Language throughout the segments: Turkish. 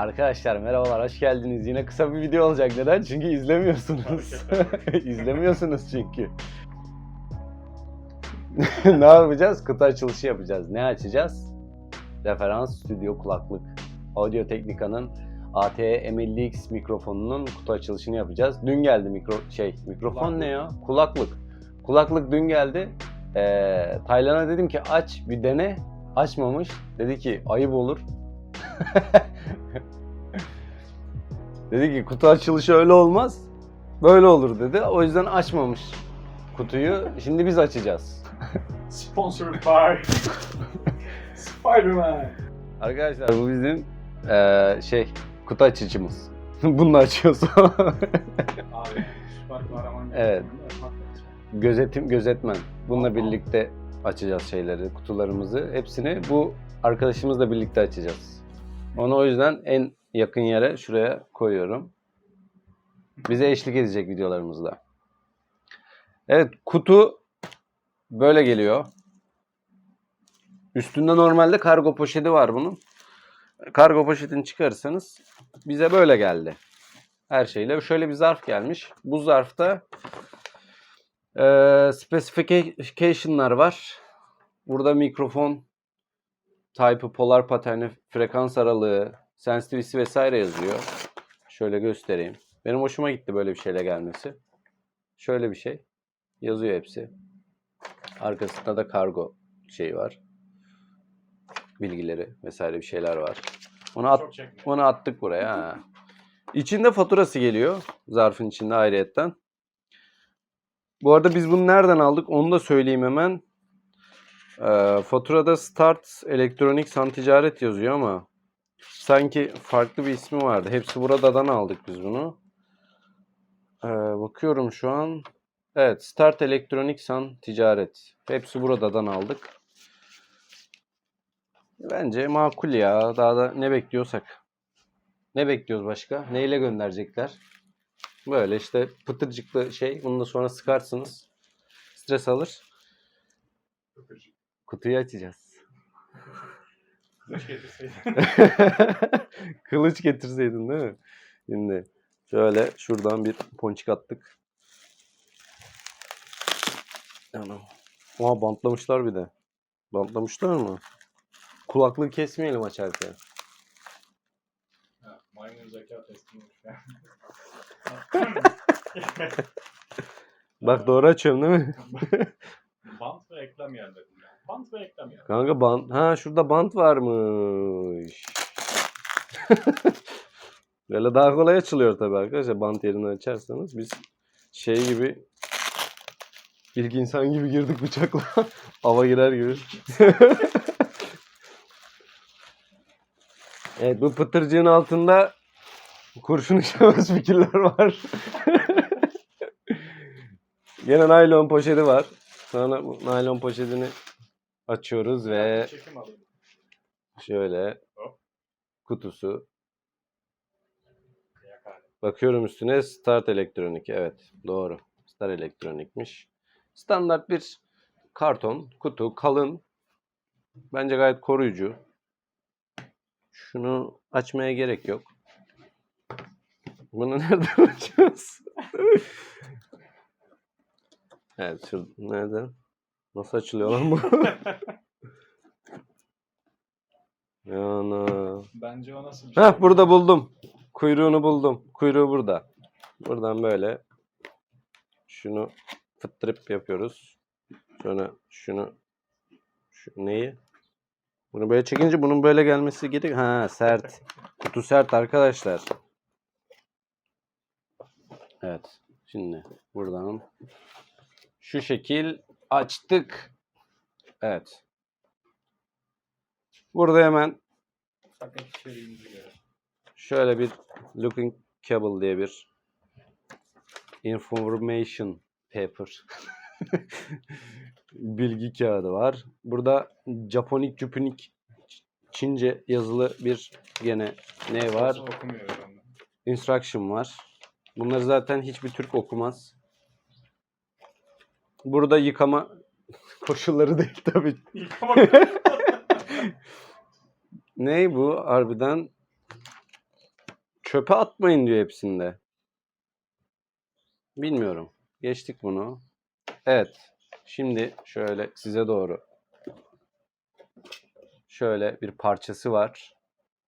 Arkadaşlar merhabalar, hoş geldiniz. Yine kısa bir video olacak. Neden? Çünkü izlemiyorsunuz. izlemiyorsunuz çünkü. ne yapacağız? Kutu açılışı yapacağız. Ne açacağız? Referans stüdyo kulaklık. Audio Technica'nın ATE M50X mikrofonunun kutu açılışını yapacağız. Dün geldi mikro şey mikrofon Kulaklık. ne ya? Kulaklık. Kulaklık dün geldi. Ee, Taylan'a dedim ki aç bir dene. Açmamış. Dedi ki ayıp olur. dedi ki kutu açılışı öyle olmaz. Böyle olur dedi. O yüzden açmamış kutuyu. Şimdi biz açacağız. Sponsored by Spider-Man. Arkadaşlar bu bizim eee, şey kutu açıcımız. Bunu açıyoruz. Abi süper kahraman. Evet. Gözetim gözetmen. Bununla birlikte açacağız şeyleri, kutularımızı. Hepsini bu arkadaşımızla birlikte açacağız. Onu o yüzden en yakın yere şuraya koyuyorum. Bize eşlik edecek videolarımızda. Evet, kutu böyle geliyor. Üstünde normalde kargo poşeti var bunun. Kargo poşetini çıkarırsanız bize böyle geldi. Her şeyle. Şöyle bir zarf gelmiş. Bu zarfta ee, specification'lar var. Burada mikrofon type'ı, polar paterni, frekans aralığı, sensitivity'si vesaire yazıyor. Şöyle göstereyim. Benim hoşuma gitti böyle bir şeyle gelmesi. Şöyle bir şey. Yazıyor hepsi. Arkasında da kargo şeyi var. Bilgileri vesaire bir şeyler var. Onu at, onu attık buraya. Ha. İçinde faturası geliyor. Zarfın içinde ayrıyetten. Bu arada biz bunu nereden aldık onu da söyleyeyim hemen. Ee, faturada Start Elektronik San Ticaret yazıyor ama sanki farklı bir ismi vardı. Hepsi buradan aldık biz bunu. Ee, bakıyorum şu an. Evet, Start Elektronik San Ticaret. Hepsi buradan aldık. Bence makul ya. Daha da ne bekliyorsak. Ne bekliyoruz başka? Neyle gönderecekler? Böyle işte pıtırcıklı şey. Bunu da sonra sıkarsınız. Stres alır. Öpücük. Kutuyu açacağız. Kılıç getirseydin. Kılıç getirseydin değil mi? Şimdi şöyle şuradan bir ponçik attık. Anam. Oha bantlamışlar bir de. Bantlamışlar mı? Kulaklığı kesmeyelim açarken. Ha, Maymun zeka testiymiş ya. Bak doğru açıyorum değil mi? Bant ve eklem yerleri. Bant ve eklem yerleri. Kanka bant. Ha şurada bant varmış. Böyle daha kolay açılıyor tabii arkadaşlar. Bant yerini açarsanız biz şey gibi ilk insan gibi girdik bıçakla. Hava girer gibi. evet bu pıtırcığın altında kurşun işlemez fikirler var. Gene naylon poşeti var. Sonra bu naylon poşetini açıyoruz ve şöyle kutusu. Bakıyorum üstüne Start Elektronik. Evet doğru. Start Elektronik'miş. Standart bir karton, kutu, kalın. Bence gayet koruyucu. Şunu açmaya gerek yok. Bunu nereden açacağız? evet, şu nereden? Nasıl açılıyor lan bu? Yana. Bence o nasıl bir şey? Heh burada buldum. Kuyruğunu buldum. Kuyruğu burada. Buradan böyle şunu fıttırıp yapıyoruz. Sonra şunu şu neyi? Bunu böyle çekince bunun böyle gelmesi gerek. Ha sert. Kutu sert arkadaşlar. Evet. Şimdi buradan şu şekil açtık. Evet. Burada hemen. Şöyle bir looking cable diye bir information paper bilgi kağıdı var. Burada Japonik Jupunik Çince yazılı bir gene ne var? Instruction var. Bunları zaten hiçbir Türk okumaz. Burada yıkama koşulları değil tabii. Yıkamak. Ne bu harbiden? çöpe atmayın diyor hepsinde. Bilmiyorum. Geçtik bunu. Evet. Şimdi şöyle size doğru. Şöyle bir parçası var.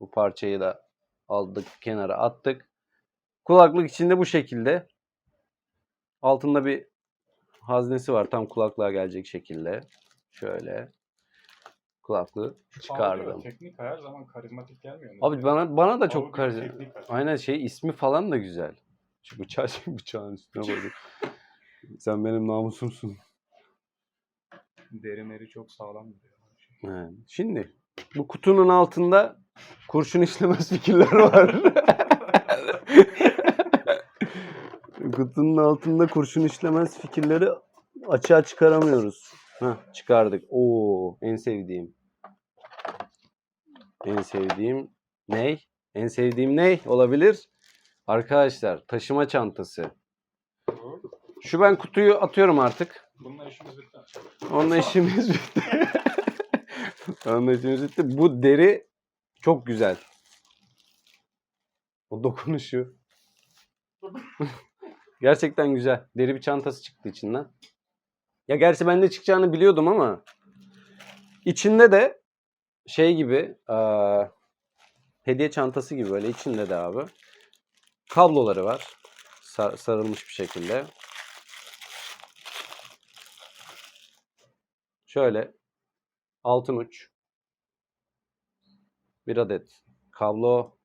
Bu parçayı da aldık kenara attık. Kulaklık içinde bu şekilde. Altında bir haznesi var tam kulaklığa gelecek şekilde. Şöyle kulaklığı çıkardım. Teknik her zaman karizmatik gelmiyor mu? Abi bana bana da çok var. Aynen şey ismi falan da güzel. Şu bıçağı bıçağın üstüne koyduk. Sen benim namusumsun. Deri meri çok sağlam duruyor. He. Şimdi bu kutunun altında kurşun işlemez fikirler var. kutunun altında kurşun işlemez fikirleri açığa çıkaramıyoruz. Heh, çıkardık. Oo, en sevdiğim. En sevdiğim ney? En sevdiğim ney olabilir? Arkadaşlar taşıma çantası. Şu ben kutuyu atıyorum artık. Bununla işimiz bitti. Onunla işimiz bitti. Onunla işimiz bitti. Bu deri çok güzel. O dokunuşu. Gerçekten güzel. Deri bir çantası çıktı içinden. Ya gerçi ben de çıkacağını biliyordum ama içinde de şey gibi eee, hediye çantası gibi böyle içinde de abi kabloları var. Sar- sarılmış bir şekilde. Şöyle altın uç. Bir adet kablo.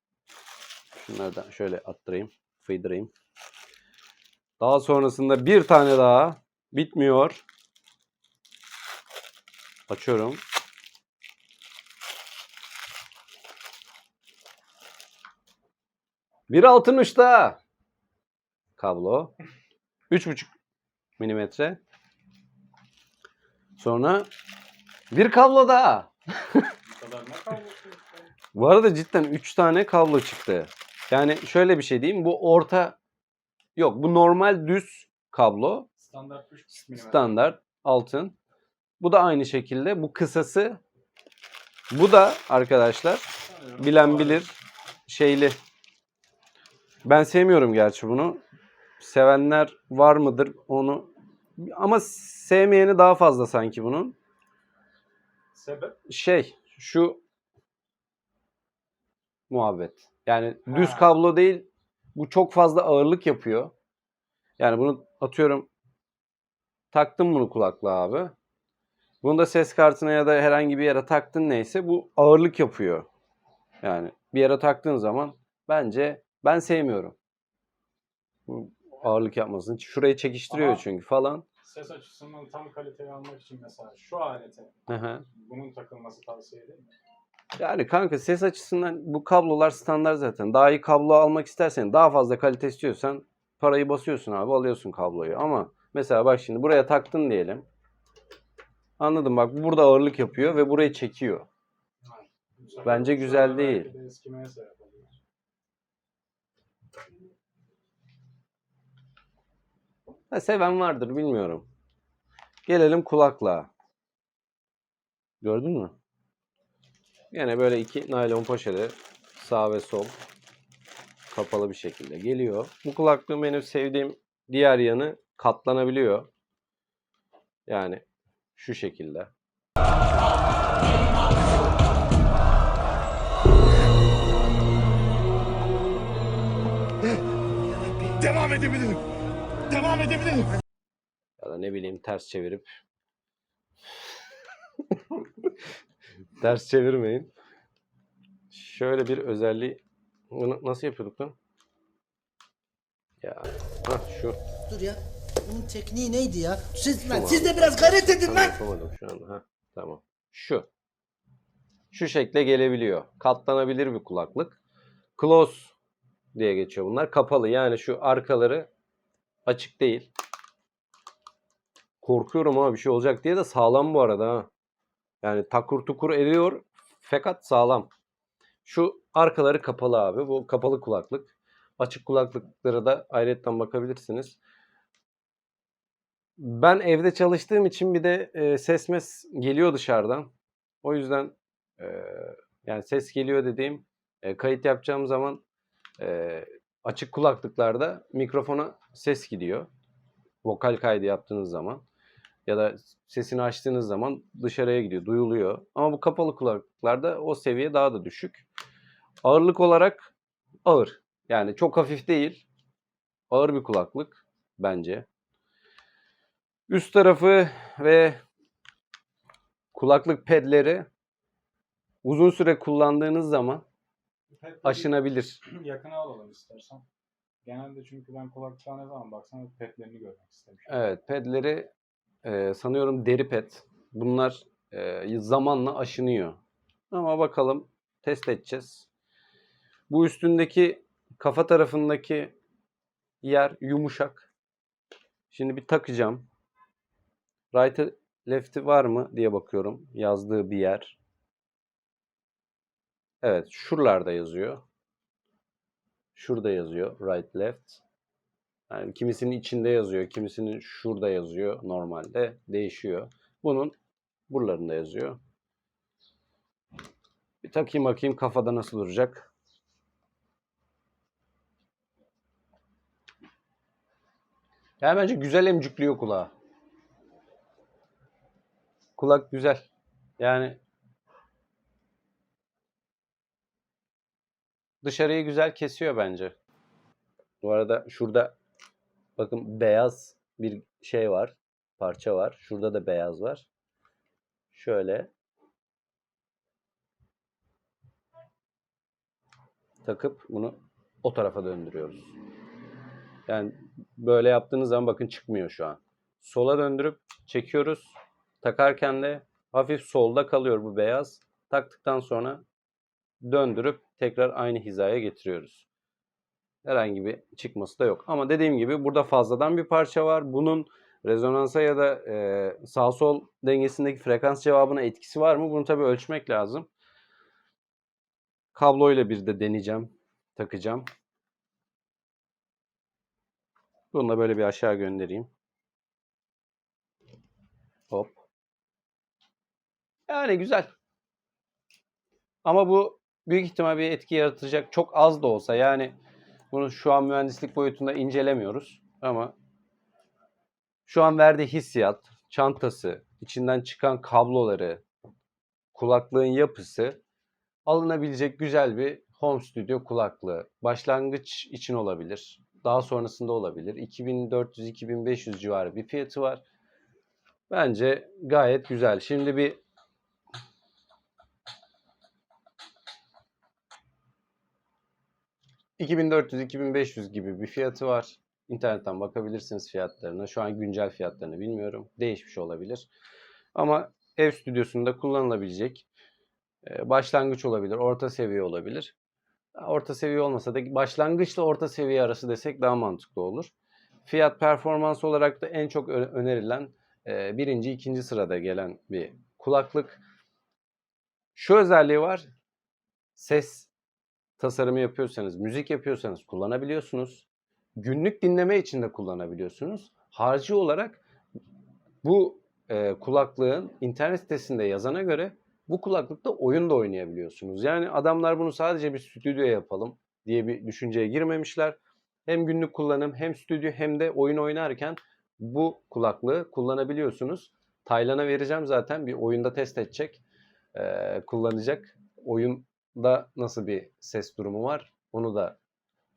Şunlardan şöyle attırayım. Fıydırayım. Daha sonrasında bir tane daha. Bitmiyor. Açıyorum. Bir altın uçta. Kablo. 3,5 milimetre. Sonra bir kablo daha. Bu arada cidden 3 tane kablo çıktı. Yani şöyle bir şey diyeyim. Bu orta yok. Bu normal düz kablo. Standart 3 mm. Standart altın. Bu da aynı şekilde. Bu kısası. Bu da arkadaşlar bilen bilir şeyli. Ben sevmiyorum gerçi bunu. Sevenler var mıdır onu. Ama sevmeyeni daha fazla sanki bunun. Sebep? şey şu muhabbet. Yani düz Ha. kablo değil. Bu çok fazla ağırlık yapıyor. Yani bunu atıyorum taktım bunu kulaklığa abi. Bunu da ses kartına ya da herhangi bir yere taktın neyse bu ağırlık yapıyor. Yani bir yere taktığın zaman bence ben sevmiyorum. Bu ağırlık yapmasını. Şurayı çekiştiriyor Ama- çünkü falan. Ses açısından tam kaliteyi almak için mesela şu alete Hı hı. bunun takılması tavsiye ederim. Yani kanka ses açısından bu kablolar standart zaten. Daha iyi kablo almak istersen, daha fazla kalite istiyorsan parayı basıyorsun abi, alıyorsun kabloyu. Ama mesela bak şimdi buraya taktın diyelim. Anladım bak bu burada ağırlık yapıyor ve burayı çekiyor. Bence güzel değil. Ha, seven vardır bilmiyorum. Gelelim kulaklığa. Gördün mü? Yine böyle iki naylon poşeti sağ ve sol kapalı bir şekilde geliyor. Bu kulaklığın benim sevdiğim diğer yanı katlanabiliyor. Yani şu şekilde. Devam edebilirim. Devam edebilirim. Ya da ne bileyim ters çevirip ters çevirmeyin. Şöyle bir özelliği bunu nasıl yapıyorduk lan? Ya ha şu Dur ya. Bunun tekniği neydi ya? Siz, lan, Tamam. siz de biraz gayret edin lan. yapamadım şu anda. Ha, tamam. Şu. Şu şekle gelebiliyor. Katlanabilir bir kulaklık. Close diye geçiyor bunlar. Kapalı. Yani şu arkaları açık değil. Korkuyorum ama bir şey olacak diye de sağlam bu arada ha. Yani takur tukur ediyor fakat sağlam. Şu arkaları kapalı abi. Bu kapalı kulaklık. Açık kulaklıklara da ayrıyetten bakabilirsiniz. Ben evde çalıştığım için bir de e, ses mes geliyor dışarıdan. O yüzden e, yani ses geliyor dediğim e, kayıt yapacağım zaman Ee, açık kulaklıklarda mikrofona ses gidiyor. Vokal kaydı yaptığınız zaman ya da sesini açtığınız zaman dışarıya gidiyor, duyuluyor. Ama bu kapalı kulaklıklarda o seviye daha da düşük. Ağırlık olarak ağır. Yani çok hafif değil. Ağır bir kulaklık bence. Üst tarafı ve kulaklık pedleri uzun süre kullandığınız zaman aşınabilir. Yakına alalım istersen. Genelde çünkü ben kulaklığa ne zaman baksam hep petlerini görmek istemişim. Evet, pedleri e, sanıyorum deri ped. Bunlar e, zamanla aşınıyor. Ama bakalım test edeceğiz. Bu üstündeki kafa tarafındaki yer yumuşak. Şimdi bir takacağım. Right'ı left'i var mı diye bakıyorum. Yazdığı bir yer. Evet, şuralarda yazıyor. Şurada yazıyor right left. Yani kimisinin içinde yazıyor, kimisinin şurada yazıyor normalde. Değişiyor. Bunun buralarında yazıyor. Bir takayım bakayım kafada nasıl duracak. Yani bence güzel emcikliyor kulağı. Kulak güzel. Yani dışarıyı güzel kesiyor bence. Bu arada şurada bakın beyaz bir şey var. Parça var. Şurada da beyaz var. Şöyle takıp bunu o tarafa döndürüyoruz. Yani böyle yaptığınız zaman bakın çıkmıyor şu an. Sola döndürüp çekiyoruz. Takarken de hafif solda kalıyor bu beyaz. Taktıktan sonra döndürüp tekrar aynı hizaya getiriyoruz. Herhangi bir çıkması da yok. Ama dediğim gibi burada fazladan bir parça var. Bunun rezonansa ya da e, sağ sol dengesindeki frekans cevabına etkisi var mı? Bunu tabii ölçmek lazım. Kabloyla bir de deneyeceğim. Takacağım. Bunu da böyle bir aşağı göndereyim. Hop. Yani güzel. Ama bu büyük ihtimal bir etki yaratacak. Çok az da olsa yani bunu şu an mühendislik boyutunda incelemiyoruz. Ama şu an verdiği hissiyat, çantası, içinden çıkan kabloları, kulaklığın yapısı alınabilecek güzel bir home studio kulaklığı. Başlangıç için olabilir. Daha sonrasında olabilir. 2400-2500 civarı bir fiyatı var. Bence gayet güzel. Şimdi bir ...2400-2500 gibi bir fiyatı var. İnternetten bakabilirsiniz fiyatlarına. Şu an güncel fiyatlarını bilmiyorum. Değişmiş olabilir. Ama ev stüdyosunda kullanılabilecek e, başlangıç olabilir, orta seviye olabilir. Orta seviye olmasa da başlangıçla orta seviye arası desek daha mantıklı olur. Fiyat performans olarak da en çok önerilen e, birinci, ikinci sırada gelen bir kulaklık. Şu özelliği var. Ses tasarımı yapıyorsanız, müzik yapıyorsanız kullanabiliyorsunuz. Günlük dinleme için de kullanabiliyorsunuz. Harcı olarak bu e, kulaklığın internet sitesinde yazana göre bu kulaklıkta oyun da oynayabiliyorsunuz. Yani adamlar bunu sadece bir stüdyoya yapalım diye bir düşünceye girmemişler. Hem günlük kullanım hem stüdyo hem de oyun oynarken bu kulaklığı kullanabiliyorsunuz. Taylan'a vereceğim zaten bir oyunda test edecek, ee, kullanacak. Oyunda nasıl bir ses durumu var onu da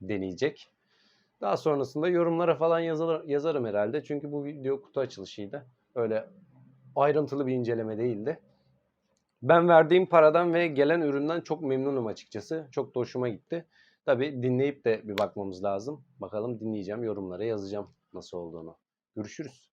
deneyecek. Daha sonrasında yorumlara falan yazılır, yazarım herhalde. Çünkü bu video kutu açılışıydı. Öyle ayrıntılı bir inceleme değildi. Ben verdiğim paradan ve gelen üründen çok memnunum açıkçası. Çok da hoşuma gitti. Tabii dinleyip de bir bakmamız lazım. Bakalım dinleyeceğim, yorumlara yazacağım nasıl olduğunu. Görüşürüz.